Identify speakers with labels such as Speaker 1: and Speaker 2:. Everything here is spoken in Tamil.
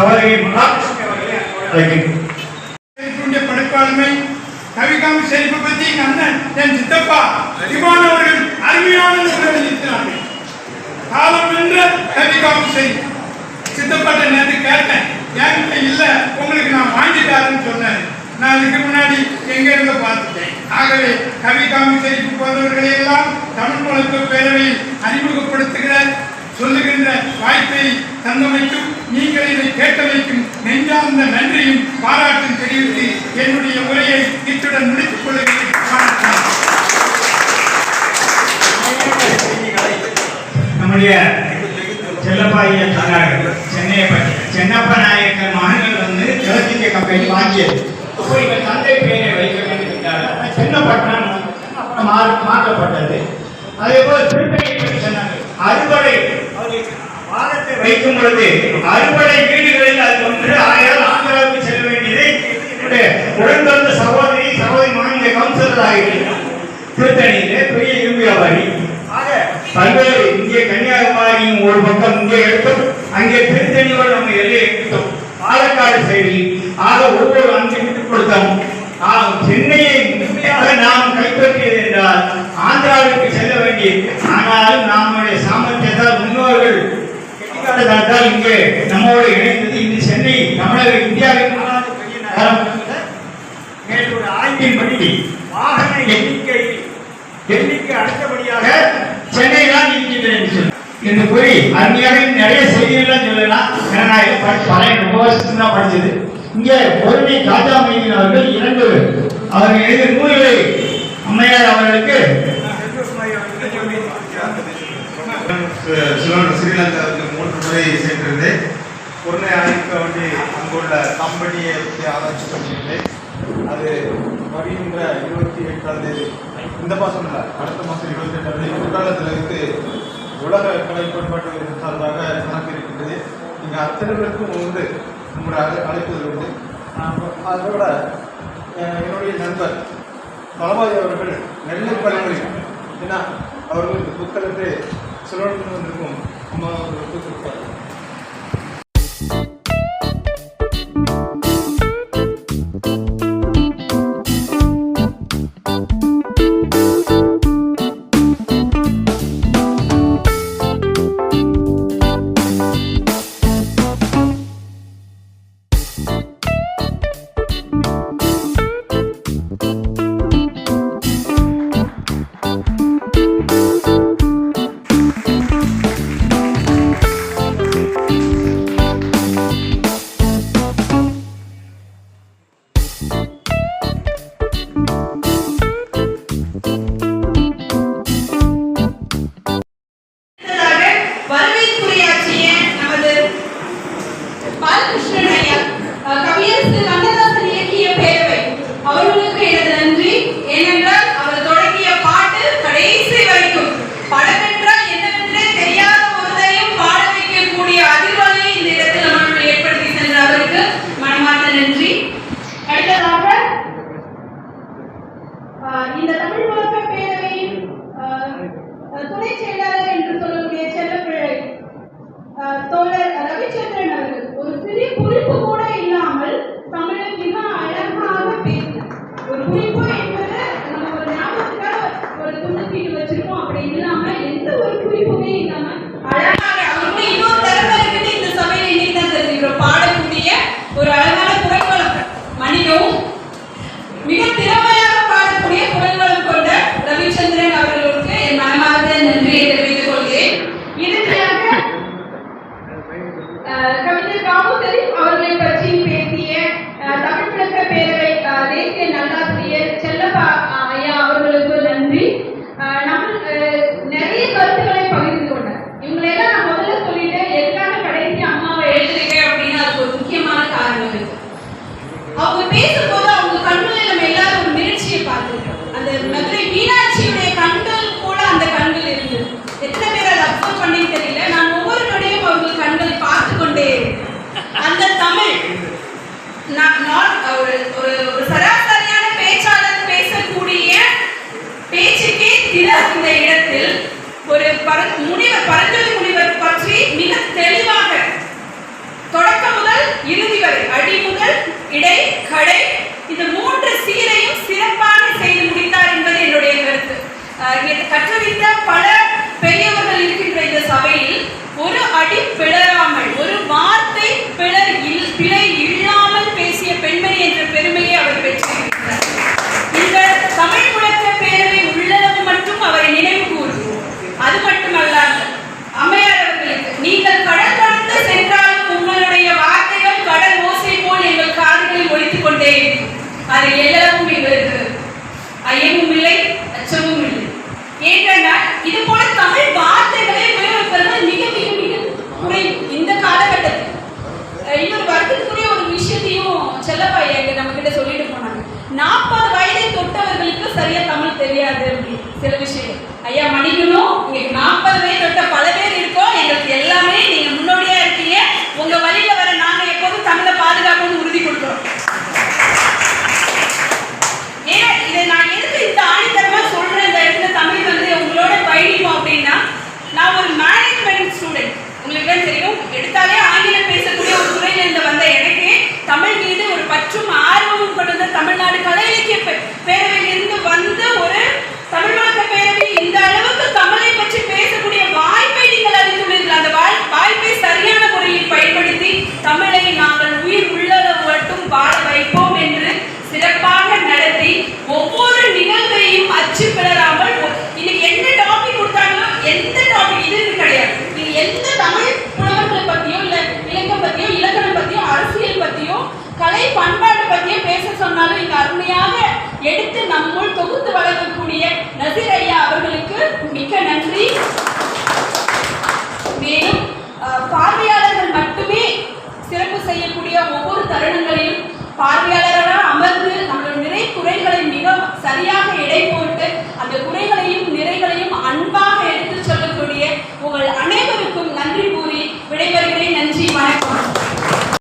Speaker 1: சகோதரி மகாலட்சுமி அவர்களை அன்போடு அழைக்கின்றோம்
Speaker 2: கவிகாமி பத்தி எங்க அண்ணன் என் சித்தப்பா திவான் அவர்கள் அருமையான எழுதியிருக்கிறார்கள் காலம் என்ற கவிகாமி செழிப்பு. சித்தப்பாட்ட நேற்று கேட்டேன். என்கிட்ட இல்ல உங்களுக்கு நான் வாங்கிட்டாருன்னு சொன்னேன் நான் இதுக்கு முன்னாடி எங்க இருந்து பார்த்துட்டேன். ஆகவே கவிகாமி செழிப்பு போன்றவர்களை எல்லாம் தமிழ் வளர்ப்பு பேரவையில் அறிமுகப்படுத்துகிற சொல்லுகின்ற வாய்ப்பை தந்தமைக்கு கேட்டமைக்கும் நெஞ்சார்ந்த நன்றியும் பாராட்டும் தெரிவித்து என்னுடைய உரையை இத்துடன் முடித்துக் கொள்கிறேன்.
Speaker 1: நம்முடைய செல்லப்பாய சொன்னார்கள் சென்னையை பற்றி சென்னப்ப நாயக்கர் மகன்கள் வந்து கிழக்கிந்திய கம்பெனி வாங்கியது. இப்போ இவர் தந்தை பெயரை வைக்க வேண்டும் என்றார் ஆனால் சென்னப்பட்டினம் மாற்றப்பட்டது. அதே போல திருப்பதியை பற்றி சொன்னாங்க அறுபடை அவருக்கு வாதத்தை வைக்கும் பொழுது அறுபடை வீடுகளில் அது ஒன்று ஆயிரம் ஆந்திராவுக்கு செல்ல வேண்டியதை. என்னுடைய உடன் பிறந்த சகோதரி சகோதரி மாநில கவுன்சிலர் ஆகிவிட்டார் திருத்தணியிலே பெரிய இரும்பு வியாபாரி. ஆக பல்வேறு இங்கே கன்னியாகுமரியும் ஒரு பக்கம் இங்கே எடுத்தோம் அங்கே திருத்தணியோடு நம்ம எல்லையை எடுத்தோம். பாலக்காடு சைடில். ஆக ஒவ்வொரு அஞ்சு விட்டுக் கொடுத்தோம். சென்னையை முழுமையாக நாம் கைப்பற்றியது என்றால் ஆந்திராவிற்கு செல்ல வேண்டிய ஆனாலும் நம்முடைய சாம கட்டிக்காட்டத்தால் இங்கே நம்மோடு இணைந்தது இன்று சென்னை தமிழக இந்தியாவின் நாலாவது பெரிய நேற்று ஒரு ஆய்வின்படி வாகன எண்ணிக்கை எண்ணிக்கை அடுத்தபடியாக சென்னை தான் இருக்கின்றது என்று சொல்லி என்று கூறி அருமையாக நிறைய செய்திகள்லாம் சொல்லலாம். ஏன்னா நான் இதை பல ரொம்ப வருஷத்துக்கு தான் படிச்சது. இங்கே பொருளை காஜா மைதீன் அவர்கள் இரண்டு அவர்கள் எழுதிய நூல்களை அம்மையார் அவர்களுக்கு
Speaker 3: ஸ்ரீலங்காவுக்கு மூன்று முறை சென்றிருந்தேன் பொருளை அழைக்க வேண்டி அங்குள்ள கம்பெனியை பற்றி ஆராய்ச்சி பண்ணியிருந்தேன் அது வருகின்ற இருபத்தி எட்டாம் தேதி இந்த மாதம் இல்லை அடுத்த மாதம் இருபத்தி எட்டாம் தேதி குற்றாலத்தில் இருந்து உலக கலை பண்பாட்டு சார்பாக கணக்கு இருக்கின்றது. நீங்கள் அத்தனை பேருக்கும் வந்து உங்களுடைய அழை- அழைப்புதல் உண்டு. அதோட என்னுடைய நண்பர் தளபதி அவர்கள் நெல்லை பழமொழி ஏன்னா அவர்களுக்கு புத்தகத்தை
Speaker 4: చదవడం అమ్మ நான் நான் ஒரு ஒரு சராசரியான பேச்சாளர் பேசக்கூடிய பேச்சுக்கே திற அந்த இடத்தில் ஒரு பர- முனிவர் பரஞ்சோதி முனிவர் பற்றி மிக தெளிவாக தொடக்கம் முதல் இடை கடை இந்த மூன்று சீரையும் சிறப்பாக செய்து முடித்தார் என்பது என்னுடைய கருத்து. கற்றுவித்த பல பெரியவர்கள் இருக்கின்ற இந்த சபையில் ஒரு அடி பிளராமல் உங்களுக்கு நாற்பது வயது தொட்ட பல பேர் இருக்கோம் எங்களுக்கு எல்லாமே நீங்க முன்னோடியா இருக்கீங்க உங்க வழியில வர நாங்க எப்போதும் தமிழை பாதுகாக்கணும்னு உறுதி கொடுக்குறோம் ஏன் இதை நான் எதுக்கு இந்த ஆணித்தரமா சொல்றேன் இந்த இடத்துல தமிழ் வந்து உங்களோட பயணிக்கும் அப்படின்னா நான் ஒரு மேனேஜ்மெண்ட் ஸ்டூடெண்ட் உங்களுக்கு தான் தெரியும் எடுத்தாலே ஆங்கிலம் பேசக்கூடிய ஒரு துறையில இருந்து வந்த எனக்கு தமிழ் மீது ஒரு பற்றும் ஆர்வமும் கொண்டு தமிழ்நாடு கலை இலக்கிய பே- பேரவையிலிருந்து வந்த ஒரு தமிழ் வழக்க பேரவை இந்த அளவுக்கு தமிழை பற்றி பேசக்கூடிய வாய்ப்பை நீங்கள் அறிந்துள்ளீர்கள் அந்த வாய்- வாய்ப்பை சரியான முறையில் பயன்படுத்தி தமிழை పార్టీ